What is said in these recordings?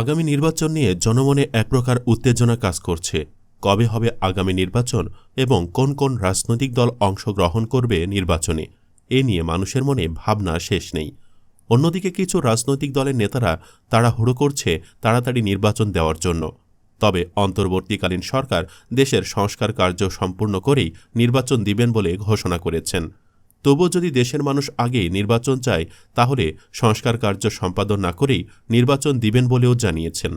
আগামী নির্বাচন নিয়ে জনমনে এক প্রকার উত্তেজনা কাজ করছে। কবে হবে আগামী নির্বাচন এবং কোন কোন রাজনৈতিক দল অংশগ্রহণ করবে নির্বাচনে? এ নিয়ে মানুষের মনে ভাবনা শেষ নেই। অন্যদিকে কিছু রাজনৈতিক দলের নেতারা তাড়াহুড়ো করছে তাড়াতাড়ি নির্বাচন দেওয়ার জন্য। তবে অন্তর্বর্তীকালীন সরকার দেশের সংস্কার কার্য সম্পূর্ণ করেই নির্বাচন দিবেন বলে ঘোষণা করেছেন। তবুও যদি দেশের মানুষ আগেই নির্বাচন চায়, তাহলে সংস্কার কার্য সম্পাদন না করেই নির্বাচন দিবেন বলেও জানিয়েছেন।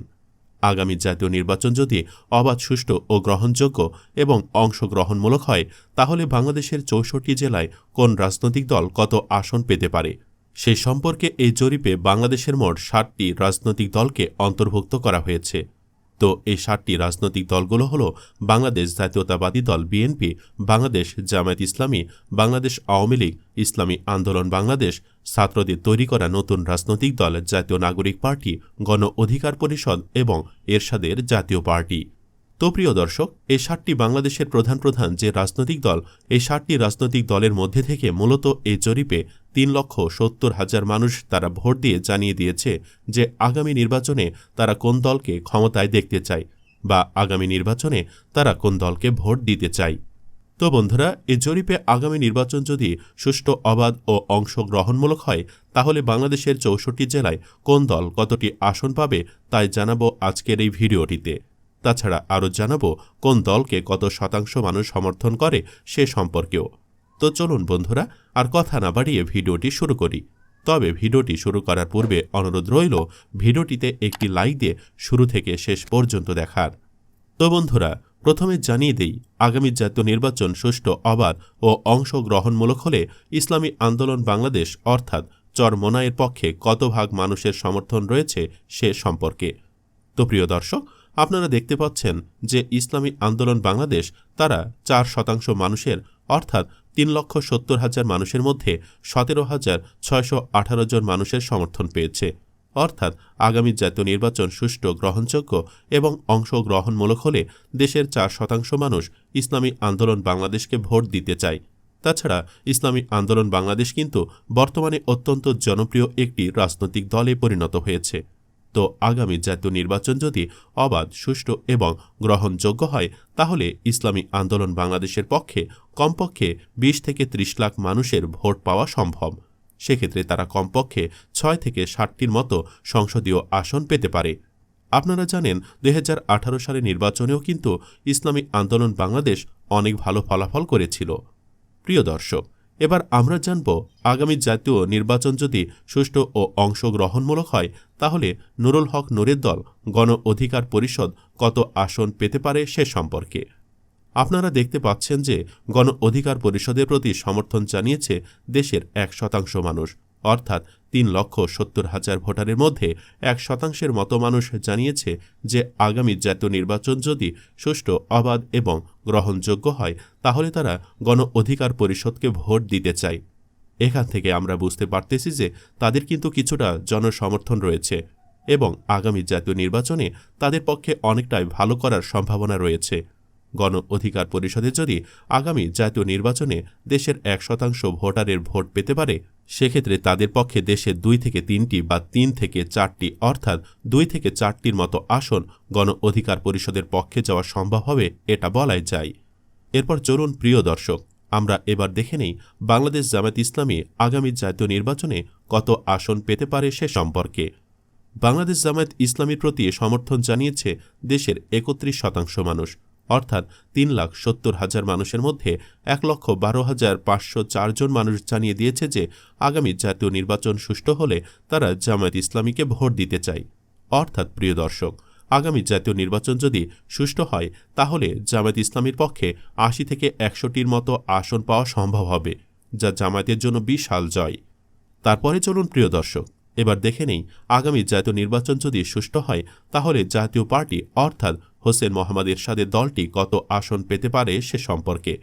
আগামী জাতীয় নির্বাচন যদি অবাধ, সুষ্ঠু ও গ্রহণযোগ্য এবং অংশগ্রহণমূলক হয়, তাহলে বাংলাদেশের চৌষট্টি জেলায় কোন রাজনৈতিক দল কত আসন পেতে পারে? সেই সম্পর্কে এই জরিপে বাংলাদেশের মোট ষাটটি রাজনৈতিক দলকে অন্তর্ভুক্ত করা হয়েছে। তো এই সাতটি রাজনৈতিক দলগুলো হল বাংলাদেশ জাতীয়তাবাদী দল বিএনপি, বাংলাদেশ জামায়াত ইসলামী, বাংলাদেশ আওয়ামী লীগ, ইসলামী আন্দোলন বাংলাদেশ, ছাত্রদের তৈরি করা নতুন রাজনৈতিক দল জাতীয় নাগরিক পার্টি, গণ অধিকার পরিষদ এবং এরশাদের জাতীয় পার্টি। তো প্রিয় দর্শক এই ষাটটি বাংলাদেশের প্রধান প্রধান যে রাজনৈতিক দল এই ষাটটি রাজনৈতিক দলের মধ্যে থেকে মূলত এই জরিপে তিন লক্ষ সত্তর হাজার মানুষ তারা ভোট দিয়ে জানিয়ে দিয়েছে যে আগামী নির্বাচনে তারা কোন দলকে ক্ষমতায় দেখতে চায় বা আগামী নির্বাচনে তারা কোন দলকে ভোট দিতে চায়। তো বন্ধুরা, এ জরিপে আগামী নির্বাচন যদি সুষ্ঠু, অবাধ ও অংশগ্রহণমূলক হয়, তাহলে বাংলাদেশের চৌষট্টি জেলায় কোন দল কতটি আসন পাবে তাই জানাব আজকের এই ভিডিওটিতে। তাছাড়া আরও জানাব কোন দলকে কত শতাংশ মানুষ সমর্থন করে সে সম্পর্কেও। তো চলুন বন্ধুরা, আর কথা না বাড়িয়ে ভিডিওটি শুরু করি। তবে ভিডিওটি শুরু করার পূর্বে অনুরোধ রইল ভিডিওটিতে একটি লাইক দিয়ে শুরু থেকে শেষ পর্যন্ত দেখার। তো বন্ধুরা, প্রথমে জানিয়ে দেই, আগামী জাতীয় নির্বাচন সুষ্ঠু অবাধ ও অংশগ্রহণমূলক হলে ইসলামী আন্দোলন বাংলাদেশ অর্থাৎ চরমোনায়ের পক্ষে কত ভাগ মানুষের সমর্থন রয়েছে সে সম্পর্কে। তো প্রিয় দর্শক আপনারা দেখতে পাচ্ছেন যে ইসলামী আন্দোলন বাংলাদেশ তারা চার শতাংশ মানুষের, অর্থাৎ তিন লক্ষ সত্তর হাজার মানুষের মধ্যে সতেরো হাজার ছয়শো আঠারো জন মানুষের সমর্থন পেয়েছে। অর্থাৎ আগামী জাতীয় নির্বাচন সুষ্ঠু, গ্রহণযোগ্য এবং অংশগ্রহণমূলক হলে দেশের চার শতাংশ মানুষ ইসলামী আন্দোলন বাংলাদেশকে ভোট দিতে চায়। তাছাড়া ইসলামী আন্দোলন বাংলাদেশ কিন্তু বর্তমানে অত্যন্ত জনপ্রিয় একটি রাজনৈতিক দলে পরিণত হয়েছে। তো আগামী জাতীয় নির্বাচন যদি অবাধ, সুষ্ঠু এবং গ্রহণযোগ্য হয়, তাহলে ইসলামী আন্দোলন বাংলাদেশের পক্ষে কমপক্ষে ২০ থেকে ৩০ লাখ মানুষের ভোট পাওয়া সম্ভব। সেক্ষেত্রে তারা কমপক্ষে ছয় থেকে ষাটটির মতো সংসদীয় আসন পেতে পারে। আপনারা জানেন, দুই সালে নির্বাচনেও কিন্তু ইসলামী আন্দোলন বাংলাদেশ অনেক ভালো ফলাফল করেছিল। প্রিয় দর্শক এবার আমরা জানব আগামী জাতীয় নির্বাচন যদি সুষ্ঠু ও অংশগ্রহণমূলক হয়, তাহলে নুরুল হক নুরের দল গণ অধিকার পরিষদ কত আসন পেতে পারে সে সম্পর্কে। আপনারা দেখতে পাচ্ছেন যে গণ অধিকার পরিষদের প্রতি সমর্থন জানিয়েছে দেশের এক শতাংশ মানুষ। অর্থাৎ তিন লক্ষ সত্তর হাজার ভোটারের মধ্যে এক শতাংশের মতো মানুষ জানিয়েছে যে আগামী জাতীয় নির্বাচন যদি সুষ্ঠু, অবাধ এবং গ্রহণযোগ্য হয়, তাহলে তারা গণ অধিকার পরিষদকে ভোট দিতে চায়। এখান থেকে আমরা বুঝতে পারতেছি যে তাদের কিন্তু কিছুটা জনসমর্থন রয়েছে এবং আগামী জাতীয় নির্বাচনে তাদের পক্ষে অনেকটাই ভালো করার সম্ভাবনা রয়েছে। গণ অধিকার পরিষদে যদি আগামী জাতীয় নির্বাচনে দেশের এক শতাংশ ভোটারের ভোট পেতে পারে, সেক্ষেত্রে তাদের পক্ষে দেশে দুই থেকে তিনটি বা তিন থেকে চারটি অর্থাৎ দুই থেকে চারটির মতো আসন গণ অধিকার পরিষদের পক্ষে যাওয়া সম্ভব হবে এটা বলাই যায়। এরপর চলুন প্রিয় দর্শক, আমরা এবার দেখে নেই বাংলাদেশ জামায়াত ইসলামী আগামী জাতীয় নির্বাচনে কত আসন পেতে পারে সে সম্পর্কে। বাংলাদেশ জামায়াত ইসলামীর প্রতি সমর্থন জানিয়েছে দেশের একত্রিশ শতাংশ মানুষ। অর্থাৎ তিন লাখ সত্তর হাজার মানুষের মধ্যে এক লক্ষ বারো হাজার পাঁচশো চারজন মানুষ জানিয়ে দিয়েছে যে আগামী জাতীয় নির্বাচন সুষ্ঠু হলে তারা জামায়াত ইসলামীকে ভোট দিতে চায়। অর্থাৎ প্রিয় দর্শক, আগামী জাতীয় নির্বাচন যদি সুষ্ঠু হয়, তাহলে জামায়াত ইসলামীর পক্ষে আশি থেকে একশোটির মতো আসন পাওয়া সম্ভব হবে, যা জামায়াতের জন্য বিশাল জয়। তারপরে চলুন প্রিয় দর্শক, এবার দেখে নেই আগামী জাতীয় নির্বাচন যদি সুষ্ঠু হয়, তাহলে জাতীয় পার্টি অর্থাৎ হোসেন মোহাম্মদ এরশাদের দলটি কত আসন পেতে পারে সে সম্পর্কে।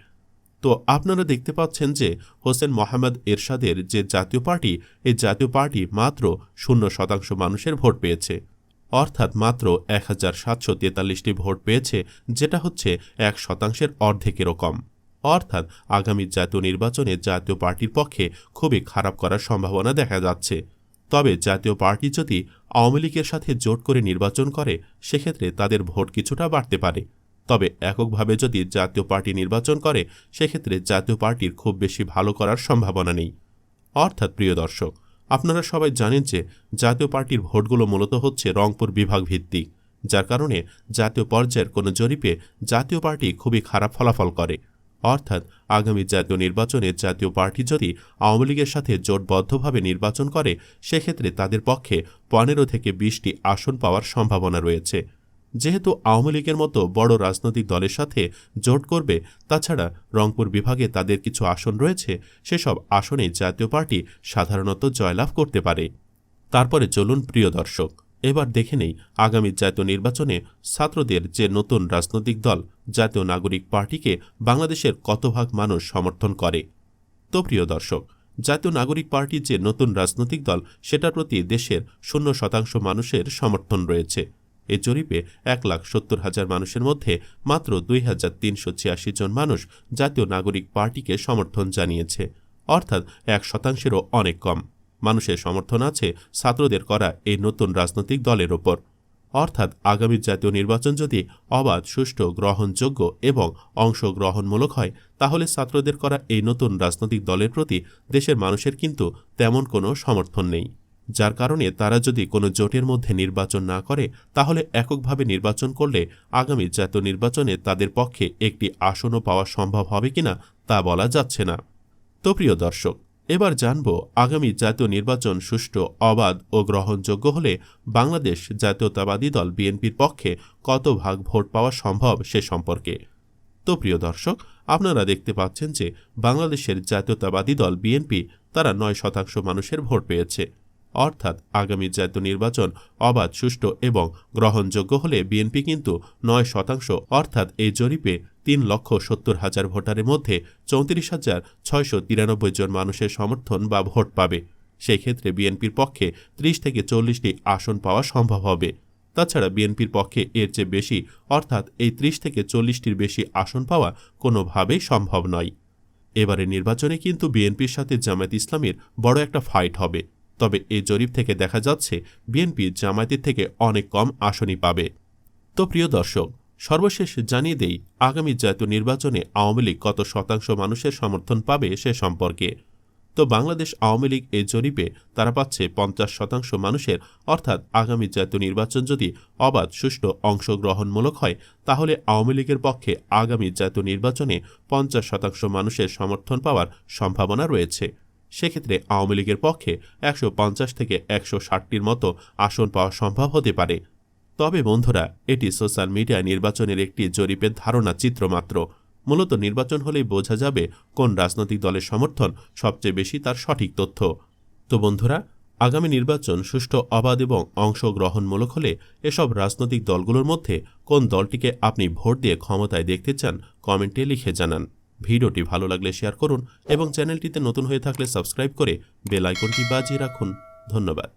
তো আপনারা দেখতে পাচ্ছেন যে হোসেন মোহাম্মদ এরশাদের যে জাতীয় পার্টি, এই জাতীয় পার্টি মাত্র শূন্য শতাংশ মানুষের ভোট পেয়েছে। অর্থাৎ মাত্র এক হাজার সাতশো তেতাল্লিশটি ভোট পেয়েছে, যেটা হচ্ছে এক শতাংশের অর্ধেকেরও কম। অর্থাৎ আগামী জাতীয় নির্বাচনে জাতীয় পার্টির পক্ষে খুবই খারাপ করার সম্ভাবনা দেখা যাচ্ছে। তবে জাতীয় পার্টি যদি আওয়ামী লীগের সাথে জোট করে নির্বাচন করে, সেক্ষেত্রে তাদের ভোট কিছুটা বাড়তে পারে। তবে এককভাবে যদি জাতীয় পার্টি নির্বাচন করে, সেক্ষেত্রে জাতীয় পার্টির খুব বেশি ভালো করার সম্ভাবনা নেই। অর্থাৎ প্রিয় দর্শক, আপনারা সবাই জানেন যে জাতীয় পার্টির ভোটগুলো মূলত হচ্ছে রংপুর বিভাগ ভিত্তিক যার কারণে জাতীয় পর্যায়ের কোনো জরিপে জাতীয় পার্টি খুবই খারাপ ফলাফল করে। অর্থাৎ আগামী জাতীয় নির্বাচনে জাতীয় পার্টি যদি আওয়ামী লীগের সাথে জোটবদ্ধভাবে নির্বাচন করে, সেক্ষেত্রে তাদের পক্ষে পনেরো থেকে বিশটি আসন পাওয়ার সম্ভাবনা রয়েছে। যেহেতু আওয়ামী লীগের মতো বড় রাজনৈতিক দলের সাথে জোট করবে, তাছাড়া রংপুর বিভাগে তাদের কিছু আসন রয়েছে, সেসব আসনে জাতীয় পার্টি সাধারণত জয়লাভ করতে পারে। তারপরে চলুন প্রিয় দর্শক। এবার দেখে নেই আগামী জাতীয় নির্বাচনে ছাত্রদের যে নতুন রাজনৈতিক দল, জাতীয় নাগরিক পার্টিকে বাংলাদেশের কত ভাগ মানুষ সমর্থন করে। তো প্রিয় দর্শক, জাতীয় নাগরিক পার্টির যে নতুন রাজনৈতিক দল, সেটার প্রতি দেশের শূন্য শতাংশ মানুষের সমর্থন রয়েছে। এ জরিপে এক লাখ সত্তর হাজার মানুষের মধ্যে মাত্র দুই হাজার তিনশো ছিয়াশি জন মানুষ জাতীয় নাগরিক পার্টিকে সমর্থন জানিয়েছে, অর্থাৎ এক শতাংশেরও অনেক কম। মানুষের সমর্থন আছে ছাত্রদের করা এই নতুন রাজনৈতিক দলের ওপর। অর্থাৎ আগামী জাতীয় নির্বাচন যদি অবাধ, সুষ্ঠু, গ্রহণযোগ্য এবং অংশগ্রহণমূলক হয়, তাহলে ছাত্রদের করা এই নতুন রাজনৈতিক দলের প্রতি দেশের মানুষের কিন্তু তেমন কোনো সমর্থন নেই। যার কারণে তারা যদি কোনো জোটের মধ্যে নির্বাচন না করে, তাহলে এককভাবে নির্বাচন করলে আগামী জাতীয় নির্বাচনে তাদের পক্ষে একটি আসনও পাওয়া সম্ভব হবে কিনা তা বলা যাচ্ছে না। তো প্রিয় দর্শক এবার জানব আগামী জাতীয় নির্বাচন সুষ্ঠু, অবাধ ও গ্রহণযোগ্য হলে বাংলাদেশ জাতীয়তাবাদী দল বিএনপির পক্ষে কত ভাগ ভোট পাওয়া সম্ভব সে সম্পর্কে। তো প্রিয় দর্শক, আপনারা দেখতে পাচ্ছেন যে বাংলাদেশের জাতীয়তাবাদী দল বিএনপি তারা নয় শতাংশ মানুষের ভোট পেয়েছে। অর্থাৎ আগামী জাতীয় নির্বাচন অবাধ, সুষ্ঠু এবং গ্রহণযোগ্য হলে বিএনপি কিন্তু নয় শতাংশ, অর্থাৎ এই জরিপে তিন লক্ষ সত্তর হাজার ভোটারের মধ্যে চৌত্রিশ হাজার ছয়শো তিরানব্বই জন মানুষের সমর্থন বা ভোট পাবে। সেই ক্ষেত্রে বিএনপির পক্ষে ত্রিশ থেকে চল্লিশটি আসন পাওয়া সম্ভব হবে। তাছাড়া বিএনপির পক্ষে এর চেয়ে বেশি, অর্থাৎ এই ত্রিশ থেকে চল্লিশটির বেশি আসন পাওয়া কোনোভাবেই সম্ভব নয়। এবারে নির্বাচনে কিন্তু বিএনপির সাথে জামায়াত ইসলামের বড় একটা ফাইট হবে। তবে এই জরিপ থেকে দেখা যাচ্ছে, বিএনপি জামায়াতের থেকে অনেক কম আসনই পাবে। তো প্রিয় দর্শক সর্বশেষ জানিয়ে দেই, আগামী জাতীয় নির্বাচনে আওয়ামী লীগ কত শতাংশ মানুষের সমর্থন পাবে সে সম্পর্কে। তো বাংলাদেশ আওয়ামী লীগ এই জরিপে তারা পাচ্ছে পঞ্চাশ শতাংশ মানুষের, অর্থাৎ আগামী জাতীয় নির্বাচন যদি অবাধ, সুষ্ঠু, অংশগ্রহণমূলক হয়, তাহলে আওয়ামী লীগের পক্ষে আগামী জাতীয় নির্বাচনে পঞ্চাশ শতাংশ মানুষের সমর্থন পাওয়ার সম্ভাবনা রয়েছে। সেক্ষেত্রে আওয়ামী লীগের পক্ষে একশো পঞ্চাশ থেকে একশো ষাটটির মতো আসন পাওয়া সম্ভব হতে পারে। তবে বন্ধুরা, এটি সোশ্যাল মিডিয়ায় নির্বাচনের একটি জরিপের ধারণা চিত্র মাত্র। মূলত নির্বাচন হলেই বোঝা যাবে কোন রাজনৈতিক দলের সমর্থন সবচেয়ে বেশি তার সঠিক তথ্য। তো বন্ধুরা, আগামী নির্বাচন সুষ্ঠু, অবাধ এবং অংশগ্রহণমূলক হলে এসব রাজনৈতিক দলগুলোর মধ্যে কোন দলটিকে আপনি ভোট দিয়ে ক্ষমতায় দেখতে চান কমেন্টে লিখে জানান। ভিডিওটি ভালো লাগলে শেয়ার করুন এবং চ্যানেলটিতে নতুন হয়ে থাকলে সাবস্ক্রাইব করে বেল আইকনটি বাজিয়ে রাখুন। ধন্যবাদ।